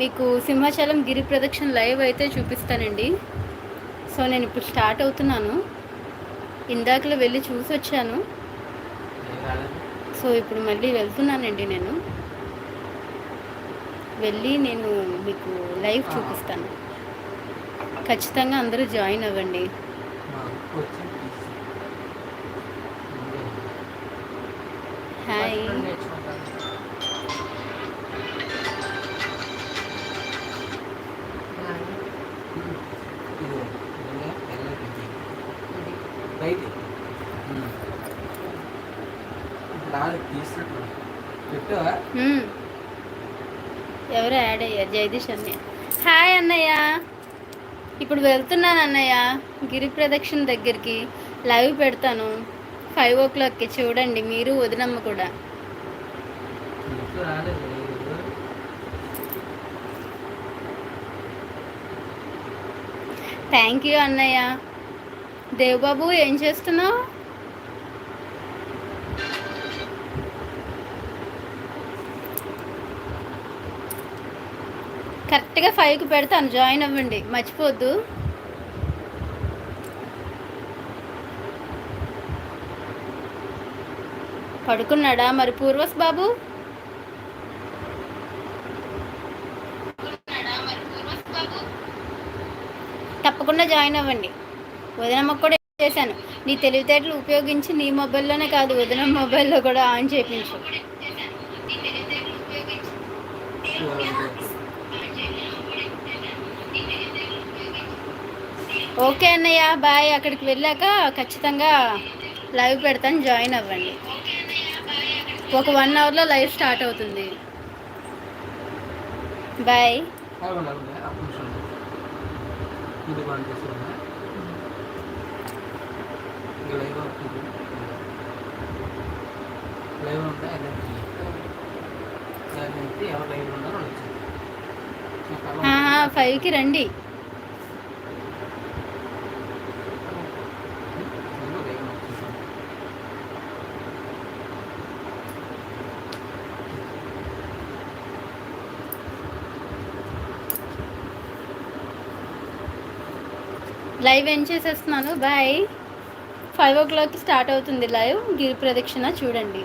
మీకు సింహాచలం గిరి ప్రదక్షిణ లైవ్ అయితే చూపిస్తానండి. సో నేను ఇప్పుడు స్టార్ట్ అవుతున్నాను. ఇందాకలో వెళ్ళి చూసి వచ్చాను. సో ఇప్పుడు మళ్ళీ వెళ్తున్నానండి నేను. వెళ్ళి నేను మీకు లైవ్ చూపిస్తాను. ఖచ్చితంగా అందరూ జాయిన్ అవ్వండి. హాయ్. పెట్టావా? మ్మ్. ఎవరు యాడ్ అయ్యారు జగదీష్ అన్నయ్య. హాయ్ అన్నయ్య. ఇప్పుడు వెళ్తున్నాను అన్నయ్య. గిరి ప్రదక్షిణ దగ్గరికి. లైవ్ పెడతాను. ఫైవ్ ఓ క్లాక్కి చూడండి మీరు వదినమ్మ కూడా. థ్యాంక్ యూ అన్నయ్య. దేవబాబు ఏం చేస్తున్నావు? కరెక్ట్గా ఫైవ్కి పెడతాను జాయిన్ అవ్వండి. మర్చిపోద్దు. పడుకున్నాడా మరి పూర్వస్ బాబు? తప్పకుండా జాయిన్ అవ్వండి. వదినమ్మకు కూడా చేశాను. నీ తెలివితేటలు ఉపయోగించి నీ మొబైల్లోనే కాదు వదిన మొబైల్లో కూడా ఆన్ చేయించు ఓకే అన్నయ్య బాయ్. అక్కడికి వెళ్ళాక ఖచ్చితంగా లైవ్ పెడతాను జాయిన్ అవ్వండి. ఒక వన్ అవర్లో లైవ్ స్టార్ట్ అవుతుంది. బాయ్. లైవ్ ఉంటే ఎలర్జీ దాన్ని ఎవరు లైవ్ ఉన్నారో ఫైవ్కి రండి. లైవ్ ఏం చేసేస్తున్నాను? బాయ్. ఫైవ్ ఓ క్లాక్కి స్టార్ట్ అవుతుంది లైవ్. గిరి ప్రదక్షిణ చూడండి.